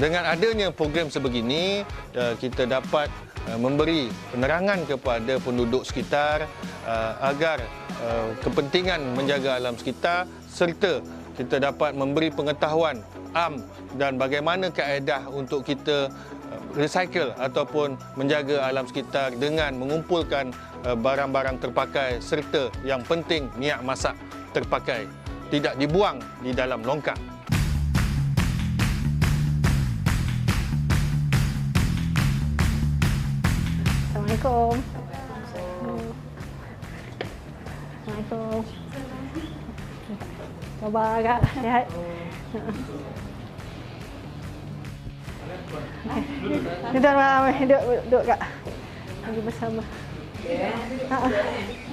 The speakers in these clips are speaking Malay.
Dengan adanya program sebegini, uh, kita dapat uh, memberi penerangan kepada penduduk sekitar uh, agar kepentingan menjaga alam sekitar serta kita dapat memberi pengetahuan am dan bagaimana kaedah untuk kita recycle ataupun menjaga alam sekitar dengan mengumpulkan barang-barang terpakai serta yang penting minyak masak terpakai tidak dibuang di dalam longkang. Assalamualaikum. Assalamualaikum. Khabar kak, sihat? Duduk, duduk, duduk, duduk kak. Lagi bersama. Ha, ha.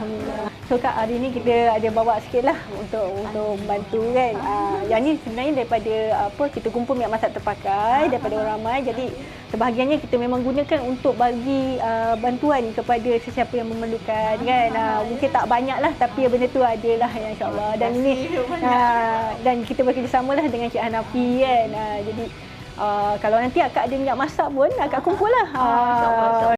Alhamdulillah. So kak hari ni kita ada bawa sikit lah untuk untuk membantu kan. Uh, yang ni sebenarnya daripada apa kita kumpul minyak masak terpakai daripada orang ramai. Jadi sebahagiannya kita memang gunakan untuk bagi uh, bantuan kepada sesiapa yang memerlukan kan. Uh, mungkin tak banyak lah tapi benda tu ada lah ya, insyaAllah. Dan ini uh, dan kita bekerjasama lah dengan Cik Hanafi kan. Uh, jadi uh, kalau nanti akak ada minyak masak pun akak kumpul lah. Uh,